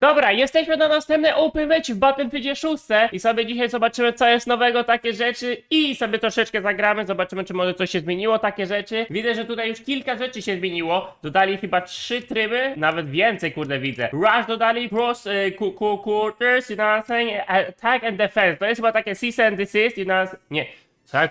Dobra, jesteśmy na następnej open match w Battlefieldzie 6 i sobie dzisiaj zobaczymy co jest nowego, takie rzeczy i sobie troszeczkę zagramy, zobaczymy czy może coś się zmieniło, takie rzeczy. Widzę, że tutaj już kilka rzeczy się zmieniło, dodali chyba trzy tryby, nawet więcej kurde widzę. Rush dodali, cross, y, ku- ku- quarters, you know what I'm saying, attack and defense, to jest chyba takie cease and desist, you know, nie.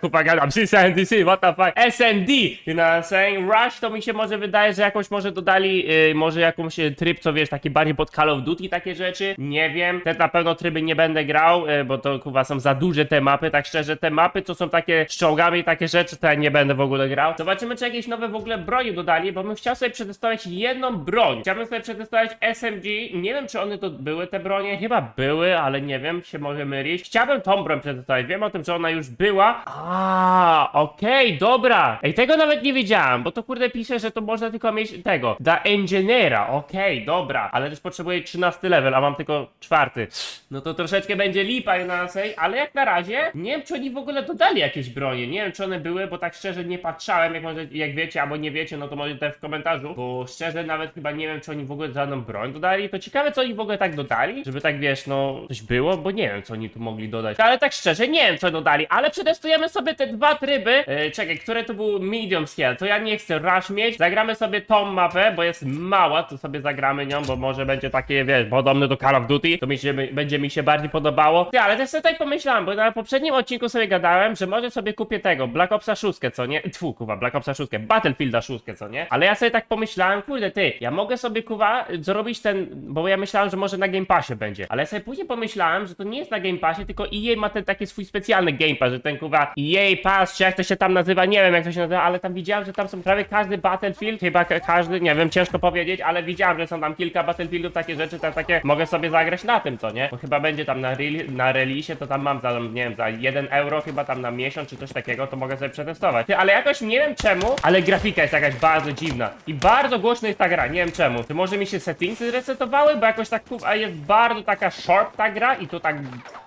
Kupa gadam? CSNDC, what the fuck? SND, you know what I'm saying? Rush to mi się może wydaje, że jakoś może dodali, yy, może jakąś y, tryb, co wiesz, taki bardziej pod Call of Duty takie rzeczy. Nie wiem, te na pewno tryby nie będę grał, yy, bo to kuwa są za duże te mapy, tak szczerze, te mapy, co są takie z czołgami takie rzeczy, to ja nie będę w ogóle grał. Zobaczymy, czy jakieś nowe w ogóle broni dodali, bo bym chciał sobie przetestować jedną broń. Chciałbym sobie przetestować SMG, nie wiem, czy one to były te bronie, chyba były, ale nie wiem, się może mylić. Chciałbym tą broń przetestować, wiem o tym, że ona już była, a, okej, dobra. Ej, tego nawet nie wiedziałem, bo to kurde pisze, że to można tylko mieć tego. Da Engineera, okej, dobra. Ale też potrzebuję 13 level, a mam tylko czwarty. No to troszeczkę będzie lipa na sej, ale jak na razie nie wiem, czy oni w ogóle dodali jakieś bronie. Nie wiem, czy one były, bo tak szczerze nie patrzałem, jak może, jak wiecie, albo nie wiecie, no to możecie w komentarzu, bo szczerze nawet chyba nie wiem, czy oni w ogóle żadną broń dodali. To ciekawe, co oni w ogóle tak dodali, żeby tak wiesz, no coś było, bo nie wiem, co oni tu mogli dodać. Ale tak szczerze, nie wiem, co dodali, ale przetestujemy sobie te dwa tryby. E, czekaj, które to był medium scale, to ja nie chcę rush mieć. Zagramy sobie tą mapę, bo jest mała, to sobie zagramy nią, bo może będzie takie, wiesz, podobne do Call of Duty, to mi się, będzie mi się bardziej podobało. Ty, ale też sobie tak pomyślałem, bo na poprzednim odcinku sobie gadałem, że może sobie kupię tego, Black Opsa 6, co nie? Tfu, kuwa, Black Opsa 6, Battlefielda 6, co nie? Ale ja sobie tak pomyślałem, kurde, ty, ja mogę sobie, kuwa, zrobić ten, bo ja myślałem, że może na Game Passie będzie, ale ja sobie później pomyślałem, że to nie jest na Game Passie, tylko EA ma ten taki swój specjalny Game Pass, że ten, kuwa, EA Pass, czy jak to się tam nazywa, nie wiem jak to się nazywa, ale tam widziałem, że tam są prawie każdy Battlefield, chyba ka- każdy, nie wiem, ciężko powiedzieć, ale widziałem, że są tam kilka Battlefieldów, takie rzeczy, tam takie, mogę sobie zagrać na tym, co nie? Bo chyba będzie tam na, rel- na releasie, to tam mam za, nie wiem, za 1 euro chyba tam na miesiąc, czy coś takiego, to mogę sobie przetestować. Ty, ale jakoś nie wiem czemu, ale grafika jest jakaś bardzo dziwna i bardzo głośno jest ta gra, nie wiem czemu. Czy może mi się settingsy resetowały, bo jakoś tak, kuwa, jest bardzo taka sharp ta gra i to tak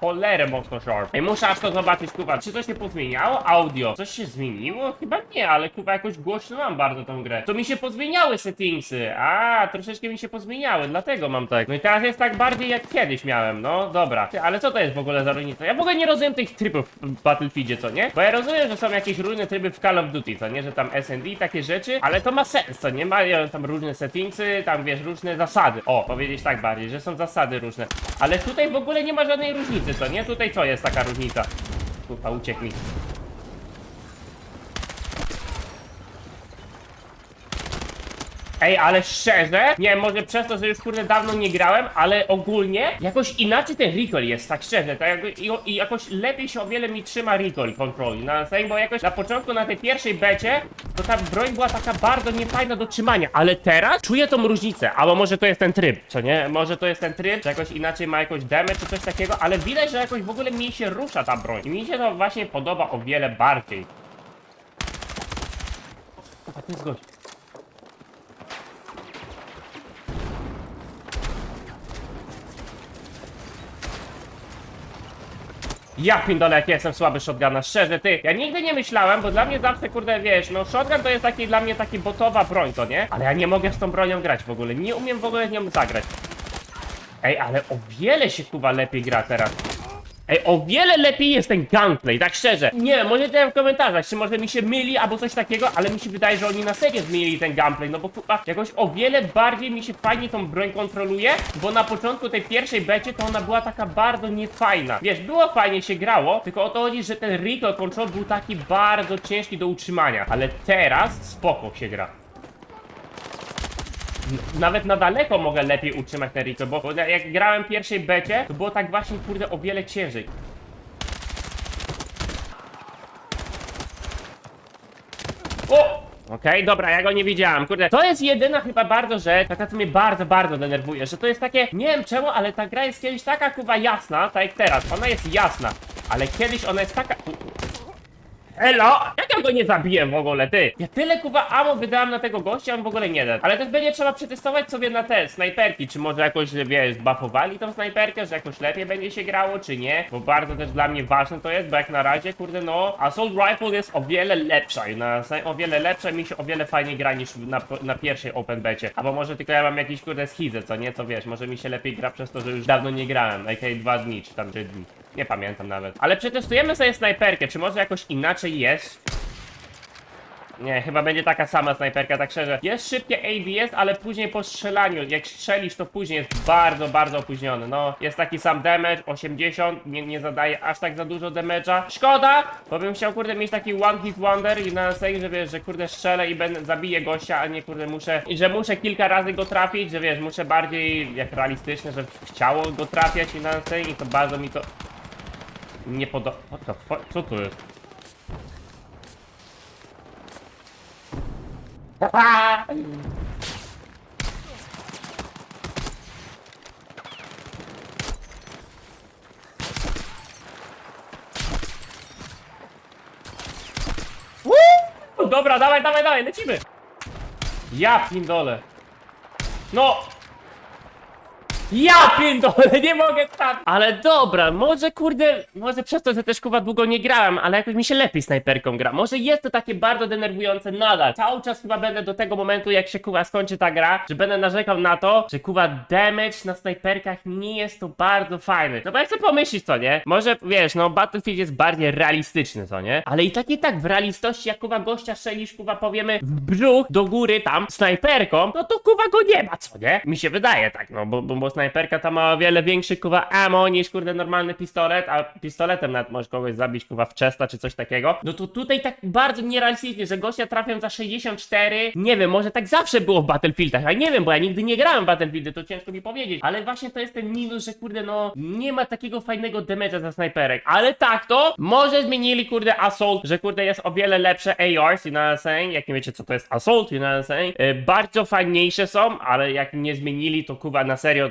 cholerę mocno sharp. Ej, muszę aż to zobaczyć, kuwa, czy coś się pozmieniało? Audio. Coś się zmieniło? Chyba nie, ale kuwa jakoś głośno mam bardzo tą grę. To mi się pozmieniały settingsy. A, troszeczkę mi się pozmieniały, dlatego mam tak. No i teraz jest tak bardziej jak kiedyś miałem, no dobra. Ale co to jest w ogóle za różnica? Ja w ogóle nie rozumiem tych trybów w Battlefieldzie, co nie? Bo ja rozumiem, że są jakieś różne tryby w Call of Duty, co nie? Że tam SND i takie rzeczy, ale to ma sens, co nie? Mają tam różne settingsy, tam wiesz, różne zasady. O, powiedzieć tak bardziej, że są zasady różne. Ale tutaj w ogóle nie ma żadnej różnicy, co nie? Tutaj co jest taka różnica? Kurwa, uciekł mi. Ej, ale szczerze, nie może przez to, że już kurde dawno nie grałem, ale ogólnie jakoś inaczej ten recoil jest, tak szczerze, tak jakby, i, i jakoś lepiej się o wiele mi trzyma recoil kontroli, na sensie, bo jakoś na początku na tej pierwszej becie, to ta broń była taka bardzo niefajna do trzymania, ale teraz czuję tą różnicę, albo może to jest ten tryb, co nie? Może to jest ten tryb, że jakoś inaczej ma jakoś damage czy coś takiego, ale widać, że jakoś w ogóle mi się rusza ta broń. I mi się to właśnie podoba o wiele bardziej. A to jest Ja pindolę, jak ja jestem słaby shotguna, szczerze, ty, ja nigdy nie myślałem, bo dla mnie zawsze, kurde, wiesz, no shotgun to jest taki dla mnie taki botowa broń, to nie? Ale ja nie mogę z tą bronią grać w ogóle, nie umiem w ogóle nią zagrać. Ej, ale o wiele się, kuwa, lepiej gra teraz. Ej, o wiele lepiej jest ten gunplay, tak szczerze. Nie wiem, może w komentarzach, czy może mi się myli albo coś takiego, ale mi się wydaje, że oni na serio zmienili ten gunplay, no bo kurwa, jakoś o wiele bardziej mi się fajnie tą broń kontroluje, bo na początku tej pierwszej becie to ona była taka bardzo niefajna. Wiesz, było fajnie się grało, tylko o to chodzi, że ten recoil control był taki bardzo ciężki do utrzymania, ale teraz spoko się gra. Nawet na daleko mogę lepiej utrzymać ten recoil, bo jak grałem w pierwszej becie, to było tak właśnie, kurde, o wiele ciężej. O! Okej, dobra, ja go nie widziałem, kurde. To jest jedyna chyba bardzo rzecz, taka co mnie bardzo, bardzo denerwuje, że to jest takie, nie wiem czemu, ale ta gra jest kiedyś taka kuwa jasna, tak jak teraz, ona jest jasna, ale kiedyś ona jest taka... Elo! Jak ja go nie zabiję w ogóle, ty? Ja tyle kuba ammo wydałem na tego gościa, on w ogóle nie da. Ale też będzie trzeba przetestować sobie na te snajperki, czy może jakoś, wiesz, buffowali tą snajperkę, że jakoś lepiej będzie się grało, czy nie. Bo bardzo też dla mnie ważne to jest, bo jak na razie, kurde, no, Assault Rifle jest o wiele lepsza i na o wiele lepsza mi się o wiele fajniej gra niż na, na pierwszej Open Becie. Albo może tylko ja mam jakiś, kurde, schizę, co nie? Co wiesz, może mi się lepiej gra przez to, że już dawno nie grałem, aka dwa dni, czy tam trzy dni. Nie pamiętam nawet. Ale przetestujemy sobie snajperkę, czy może jakoś inaczej jest? Nie, chyba będzie taka sama snajperka, tak szczerze. Jest szybkie ADS, ale później po strzelaniu, jak strzelisz, to później jest bardzo, bardzo opóźniony. No, jest taki sam damage, 80, nie, nie zadaje aż tak za dużo damage'a. Szkoda, bo bym chciał, kurde, mieć taki one hit wonder i na sej, że wiesz, że kurde strzelę i będę, zabiję gościa, a nie, kurde, muszę, i że muszę kilka razy go trafić, że wiesz, muszę bardziej, jak realistyczne, że chciało go trafiać i na sej i to bardzo mi to nie podoba. What the fuck? Co tu jest? Dobra, dawaj, dawaj, dawaj, lecimy! Ja pindole. No! Ja pindole, nie mogę tam! Ale dobra, może kurde, może przez to, że też kuwa długo nie grałem, ale jakoś mi się lepiej snajperką gra. Może jest to takie bardzo denerwujące nadal. Cały czas chyba będę do tego momentu, jak się kuwa skończy ta gra, że będę narzekał na to, że kuwa damage na snajperkach nie jest to bardzo fajny. No bo ja chcę pomyśleć, co nie? Może wiesz, no Battlefield jest bardziej realistyczny, co nie? Ale i tak i tak w realistości, jak kuwa gościa strzelisz, kuwa powiemy w brzuch do góry tam snajperką, no to kuwa go nie ma, co nie? Mi się wydaje tak, no bo, bo, bo snajperka ta ma o wiele większy kuwa ammo niż kurde normalny pistolet, a pistoletem nawet możesz kogoś zabić kuwa w chesta czy coś takiego. No to tutaj tak bardzo nierealistycznie, że gościa trafią za 64. Nie wiem, może tak zawsze było w Battlefieldach, a nie wiem, bo ja nigdy nie grałem w Battlefieldy, to ciężko mi powiedzieć. Ale właśnie to jest ten minus, że kurde no nie ma takiego fajnego damage'a za snajperek. Ale tak to, może zmienili kurde Assault, że kurde jest o wiele lepsze ARs, you know what I'm saying? Jak nie wiecie co to jest Assault, you know what I'm saying? E, bardzo fajniejsze są, ale jak nie zmienili to kuwa na serio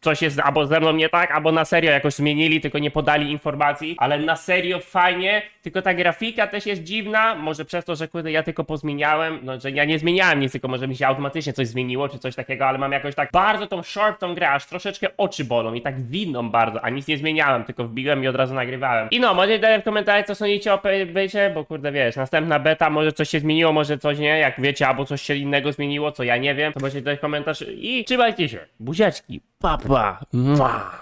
coś jest albo ze mną nie tak, albo na serio jakoś zmienili, tylko nie podali informacji, ale na serio fajnie, tylko ta grafika też jest dziwna, może przez to, że kurde ja tylko pozmieniałem, no że ja nie zmieniałem nic, tylko może mi się automatycznie coś zmieniło, czy coś takiego, ale mam jakoś tak bardzo tą sharp tą grę, aż troszeczkę oczy bolą i tak widną bardzo, a nic nie zmieniałem, tylko wbiłem i od razu nagrywałem. I no, możecie dać w komentarzach, co sądzicie o becie, bo kurde wiesz, następna beta, może coś się zmieniło, może coś nie, jak wiecie, albo coś się innego zmieniło, co ja nie wiem, to możecie dać komentarz i trzymajcie się, buziaczki, papa, Mua.